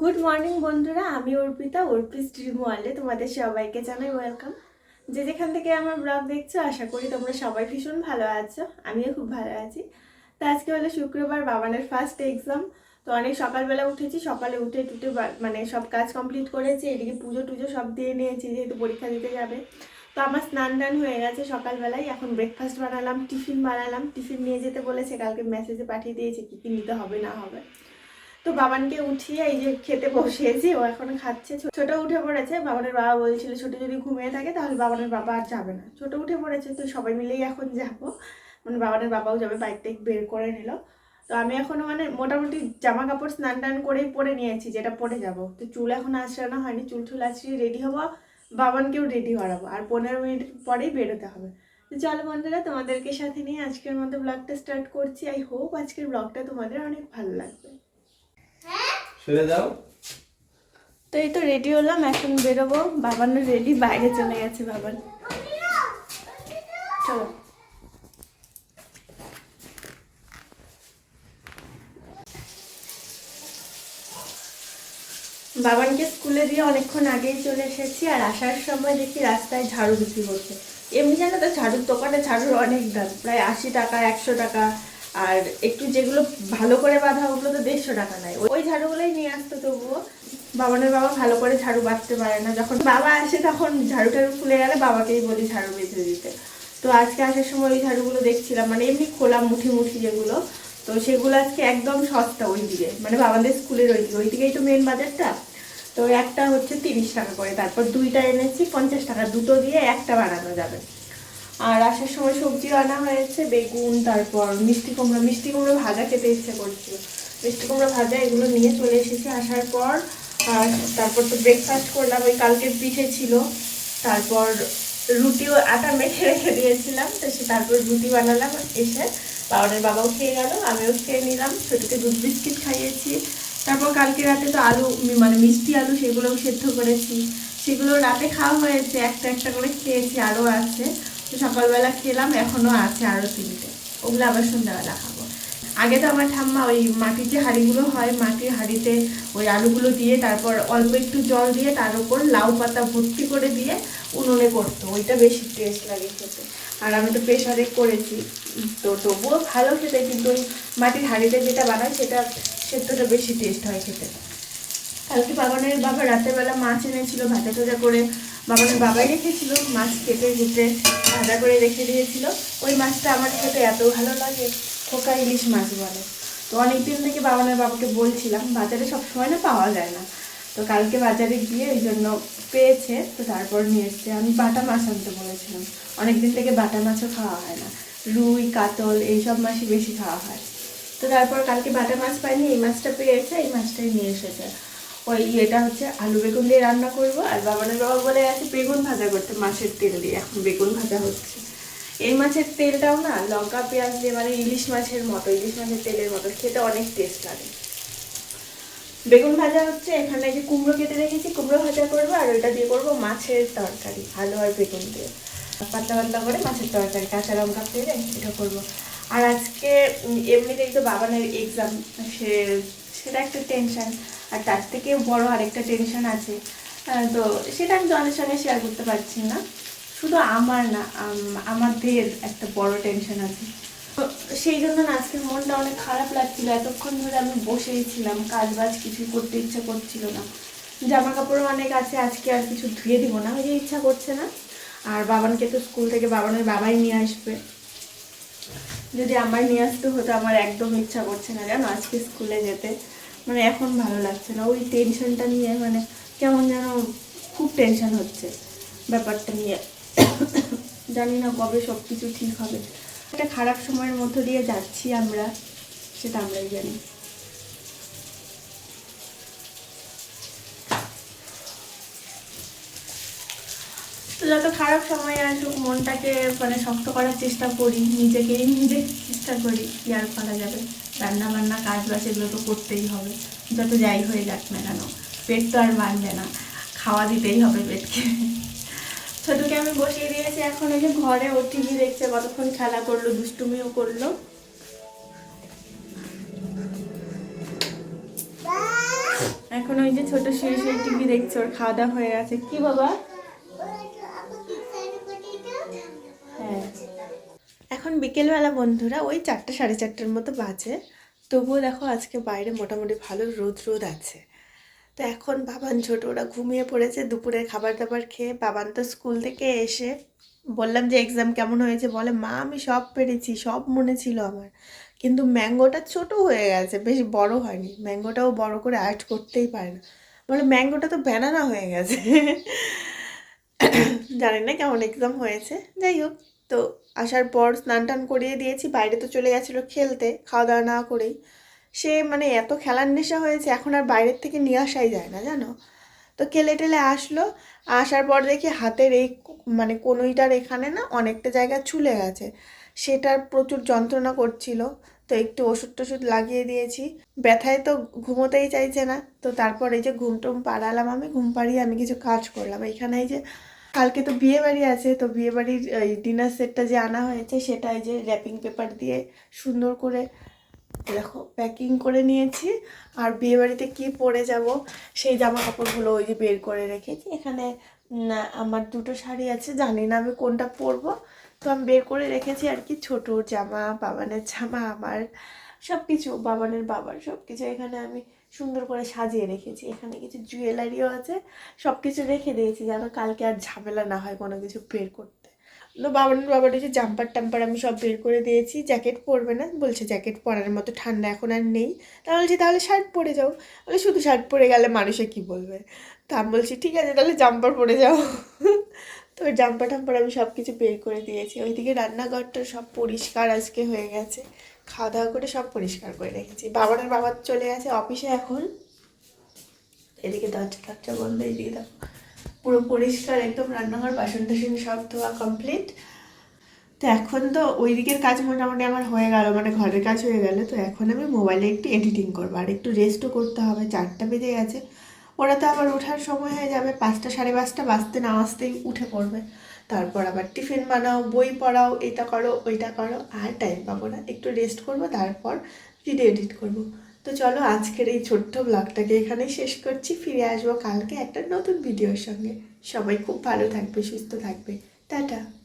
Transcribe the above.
Good morning বন্ধুরা। আমি Arpita অর্পিস dream ওয়ার্ল্ডে তোমাদের সবাইকে জানাই ওয়েলকাম যে যেখান থেকে আমার ব্লগ দেখছ, আশা করি তোমরা সবাই ভীষণ ভালো আছো। আমিও খুব ভালো আছি। তো আজকে হলো শুক্রবার, বাবানের ফার্স্ট এক্সাম তো অনেক সকালবেলা উঠেছি, সকালে উঠে টুটে মানে সব কাজ কমপ্লিট করেছি, এদিকে পুজো টুজো সব দিয়ে নিয়েছি, যেহেতু পরীক্ষা দিতে যাবে। তো আমার স্নান টান হয়ে গেছে সকালবেলায়, এখন ব্রেকফাস্ট বানালাম, টিফিন বানালাম। টিফিন নিয়ে যেতে বলেছে, কালকে মেসেজে পাঠিয়ে দিয়েছে কী কী নিতে হবে, না হবে। তো বাবানকে উঠিয়ে এই যে খেতে বসিয়েছি, ও এখন খাচ্ছে। ছোট উঠে পড়েছে, বাবানের বাবা বলছিল ছোট যদি ঘুমিয়ে থাকে তাহলে বাবানের বাবা আর যাবে না। ছোট উঠে পড়েছে, তো সবাই মিলেই এখন যাব। মানে বাবানের বাবাও যাবে বাইক টাইক বের করে নিল। তো আমি এখনও মানে মোটামুটি জামা কাপড় স্নান টান করেই পরে নিয়েছি, যেটা পরে যাব। তো চুল এখন আঁচড়ানো হয়নি, চুল চুল আঁচড়িয়ে রেডি হব, বাবানকেও রেডি করাবো আর পনেরো মিনিট পরেই বেরোতে হবে। তো চলো বন্ধুরা, তোমাদেরকে সাথে নিয়ে আজকের মতো ব্লগটা স্টার্ট করছি। আই হোপ আজকের ব্লগটা তোমাদের অনেক ভালো লাগবে। সরে যাও তো এই তো রেডি হলাম, এখন বেরোবো। বাবানও রেডি বাইরে চলে গেছে বাবান। চলো। বাবানকে স্কুলে দিয়ে অনেকক্ষণ আগেই চলে এসেছি, আর আসার সময় দেখি রাস্তায় ঝাড়ু বিক্রি করছে। এমনি জানো তো ঝাড়ুর দোকানে ঝাড়ুর অনেক দাম, প্রায় আশি টাকা, একশো টাকা। আর একটু যেগুলো ভালো করে বাঁধা ওগুলো তো দেড়শো টাকা নেয়। ওই ঝাড়ুগুলোই নিয়ে আসতো তবুও। বাবানের বাবা ভালো করে ঝাড়ু বাঁধতে পারে না। যখন বাবা আসে তখন ঝাড়ু টাড়ু খুলে গেলে বাবাকেই বলি ঝাড়ু বেঁধে দিতে। তো আজকে আসার সময় ওই ঝাড়ুগুলো দেখছিলাম। মানে এমনি খোলা মুঠি মুঠি যেগুলো, তো সেগুলো আজকে একদম সস্তা ওই দিকে। মানে বাবাদের স্কুলের ওই দিকে। ওই দিকেই তো মেন বাজারটা। তো একটা হচ্ছে তিরিশ টাকা করে। তারপর দুইটা এনেছি পঞ্চাশ টাকা। দুটো দিয়ে একটা বানানো যাবে। আর আসার সময় সবজি আনা হয়েছে, বেগুন, তারপর মিষ্টি কুমড়ো মিষ্টি কুমড়ো ভাজা খেতে ইচ্ছে করছিল। মিষ্টি কুমড়ো ভাজা এগুলো নিয়ে চলে এসেছি আসার পর। আর তারপর তো ব্রেকফাস্ট করলাম, ওই কালকের পিঠে ছিল। তারপর রুটিও আটা মেখে রেখে দিয়েছিলাম, তো সে তারপর রুটি বানালাম এসে। বাবানের বাবাও খেয়ে গেল, আমিও খেয়ে নিলাম, ছোটোকে দুধ বিস্কিট খাইয়েছি। তারপর কালকে রাতে তো আলু মানে মিষ্টি আলু সেগুলোও সেদ্ধ করেছি। সেগুলো রাতে খাওয়া হয়েছে, একটা একটা করে খেয়েছি, আরও আছে। সকালবেলা খেলাম এখনও আছে আরও তিনটে। ওগুলো আবার সন্ধ্যাবেলা খাব। আগে তো আমার ঠাম্মা ওই মাটির যে হাঁড়িগুলো হয়, মাটির হাঁড়িতে ওই আলুগুলো দিয়ে তারপর অল্প একটু জল দিয়ে তার উপর লাউ পাতা ভর্তি করে দিয়ে উনুনে করতো। ওইটা বেশি টেস্ট লাগে খেতে। আর আমি তো প্রেশারে করেছি। তো তবুও ভালো খেতে, কিন্তু ওই মাটির হাঁড়িতে যেটা বানায় সেটা সেদ্ধটা বেশি টেস্ট হয় খেতে। কালকে বাবানের বাবা রাতের বেলা মাছ এনেছিল ভাজা টাজা করে বাবানের বাবাই রেখেছিল, মাছ কেটে কুটে ভাজা করে রেখে দিয়েছিল। ওই মাছটা আমার খেতে এত ভালো লাগে, খোকা ইলিশ মাছ বলে। তো অনেকদিন থেকে বাবানের বাবাকে বলছিলাম, বাজারে সবসময় না পাওয়া যায় না। তো কালকে বাজারে গিয়ে ওই জন্য পেয়েছে, তো তারপর নিয়ে এসছে। আমি বাটা মাছ আনতে বলেছিলাম। অনেকদিন থেকে বাটা মাছও খাওয়া হয় না। রুই, কাতল, এইসব মাছই বেশি খাওয়া হয়। তো তারপর কালকে বাটা মাছ পাইনি, এই মাছটা পেয়েছে, এই মাছটাই নিয়ে এসেছে। ওই এটা হচ্ছে আলু বেগুন দিয়ে রান্না করব, আর বাবানের বাবা বলে আছে বেগুন ভাজা করতে, মাছের তেল দিয়ে। এখন বেগুন ভাজা হচ্ছে। এই মাছের তেলটাও না, লঙ্কা, পেঁয়াজ দিয়ে মানে ইলিশ মাছের মতো, ইলিশ মাছের তেলের মতো, খেতে অনেক টেস্ট লাগে। বেগুন ভাজা হচ্ছে, এখানে যে কুমড়ো কেটে রেখেছি, কুমড়ো ভাজা করব, আর ওইটা দিয়ে করব মাছের তরকারি, আলু আর বেগুন দিয়ে। পাতলা পাতলা করে মাছের তরকারি, কাঁচা লঙ্কা ফেলে এটা করব। আর আজকে এমনিতেই তো বাবানের এক্সাম সে, সেটা একটা টেনশন আর তার থেকে বড় আরেকটা টেনশন আছে। তো সেটা আমি তোমাদের সঙ্গে শেয়ার করতে পারছি না। শুধু আমার না, আম- আমাদের একটা বড় টেনশন আছে। তো সেই জন্য না আজকের মনটা অনেক খারাপ লাগছিল। এতক্ষণ ধরে আমি বসেই ছিলাম কাজ বাজ কিছু করতে ইচ্ছা করছিল না। জামা কাপড়ও অনেক আছে, আজকে আর কিছু ধুয়ে দিব না ওই ইচ্ছা করছে না। আর বাবানকে তো স্কুল থেকে বাবানের বাবাই নিয়ে আসবে। যদি আমার নিয়ে আসতে হতো, আমার একদম ইচ্ছা করছে না, জানো? আজকে স্কুলে যেতে। মানে এখন ভালো লাগছে না। ওই টেনশনটা নিয়ে মানে কেমন যেন খুব টেনশন হচ্ছে ব্যাপারটা নিয়ে। জানি না কবে সব কিছু ঠিক হবে। একটা খারাপ সময়ের মধ্য দিয়ে যাচ্ছি আমরা, সেটা আমরাই জানি। যত খারাপ সময় আসুক, মনটাকে মানে শক্ত করার চেষ্টা করি নিজেকেই নিজে চেষ্টা করি, কি আর করা যাবে। রান্না বান্না কাজ বাজ এগুলো তো করতেই হবে। যত যাই হয়ে যাক না কেন, পেট তো আর মানবে না। খাওয়া দিতেই হবে পেটকে। ছোটকে আমি বসিয়ে দিয়েছি, এখন এই যে ঘরে ও টিভি দেখছে, কতক্ষণ খেলা করল, দুষ্টুমিও করল। এখন ওই যে ছোট শুয়ে শুয়ে টিভি দেখছে, ওর খাওয়া দাওয়া হয়ে গেছে। কি বাবা? এখন বিকেলবেলা বন্ধুরা, ওই চারটে, সাড়ে চারটের মতো বাজে। তবুও দেখো আজকে বাইরে মোটামুটি ভালো রোদ রোদ আছে। তো এখন বাবান ছোট, ওরা ঘুমিয়ে পড়েছে, দুপুরের খাবার দাবার খেয়ে বাবান তো স্কুল থেকে এসে বললাম যে এক্সাম কেমন হয়েছে? বলে, মা, আমি সব পেরেছি, সব মনে ছিল আমার। কিন্তু ম্যাঙ্গোটা ছোট হয়ে গেছে, বেশ বড় হয়নি। ম্যাঙ্গোটাও বড় করে আর্ট করতেই পারে না। বলে, ম্যাঙ্গোটা তো ব্যানানা হয়ে গেছে। জানি না কেমন এক্সাম হয়েছে। যাই হোক তো আসার পর স্নান টান করিয়ে দিয়েছি, বাইরে তো চলে গেছিল খেলতে খাওয়া দাওয়া না করেই। সে মানে এত খেলার নেশা হয়েছে, এখন আর বাইরের থেকে নিয়ে আসাই যায় না, জানো? তো খেলে টেলে আসলো, আসার পর দেখি হাতের এই মানে কনুইটার এখানে না অনেকটা জায়গা ছুলে গেছে। সেটার প্রচুর যন্ত্রণা করছিল, তো একটু ওষুধ টষুধ লাগিয়ে দিয়েছি। ব্যথায় তো ঘুমোতেই চাইছে না, তো তারপর এই যে ঘুম টুম পাড়ালাম আমি, ঘুম পাড়িয়ে আমি কিছু কাজ করলাম। এখানে এই যে কালকে তো বিয়ে বাড়ি আছে, তো বিয়ে বাড়ির, এই ডিনার সেটটা যে আনা হয়েছে সেটা এই যে র্যাপিং পেপার দিয়ে সুন্দর করে দেখো প্যাকিং করে নিয়েছি। আর বিয়ে বাড়িতে কী পরে যাব সেই জামা কাপড়গুলো ওই যে বের করে রেখেছি। এখানে আমার দুটো শাড়ি আছে, জানি না আমি কোনটা পরবো। তো আমি বের করে রেখেছি আর কি, ছোট জামা, বাবানের জামা, আমার সব কিছু বাবানের বাবার সব কিছু এখানে আমি সুন্দর করে সাজিয়ে রেখেছি। এখানে কিছু জুয়েলারিও আছে। সব কিছু রেখে দিয়েছি যেন কালকে আর ঝামেলা না হয় কোনো কিছু বের করতে। তো বাবানের বাবার যে জাম্পার টাম্পার আমি সব বের করে দিয়েছি। জ্যাকেট পরবে না? বলছে জ্যাকেট পরার মতো ঠান্ডা এখন আর নেই। তা বলছি, তাহলে শার্ট পরে যাও। বলে, শুধু শার্ট পরে গেলে মানুষে কি বলবে? তা আমি বলছি, ঠিক আছে, তাহলে জাম্পার পরে যাও। তো জাম্পার টাম্পার আমি সব কিছু বের করে দিয়েছি। ওইদিকে রান্নাঘরটা সব পরিষ্কার আজকে হয়ে গেছে। খাওয়া দাওয়া করে সব পরিষ্কার করে রেখেছি। বাবানের বাবা চলে গেছে অফিসে এখন। এদিকে দরজা টরজা বন্ধ, এদিকে দেখো পুরো পরিষ্কার, একদম রান্নাঘর বাসন টাসন সব ধোয়া কমপ্লিট তো এখন তো ওই দিকের কাজ মোটামুটি আমার হয়ে গেল মানে ঘরের কাজ হয়ে গেল। তো এখন আমি মোবাইলে একটু এডিটিং করব, আর একটু রেস্টও করতে হবে। চারটা বেজে গেছে। ওরা তো আবার ওঠার সময় হয়ে যাবে, পাঁচটা সাড়ে পাঁচটা বাজতে না আসতেই উঠে পড়বে। তারপর আবার টিফিন বানাও, বই পড়াও, এটা করো, ওইটা করো, আর টাইম পাবো না। একটু রেস্ট করব, তারপর ভিডিও এডিট করব। তো চলো, আজকের এই ছোট্ট ব্লগটাকে এখানেই শেষ করছি। ফিরে আসব কালকে একটা নতুন ভিডিওর সঙ্গে। সবাই খুব ভালো থাকবে, সুস্থ থাকবে। টাটা।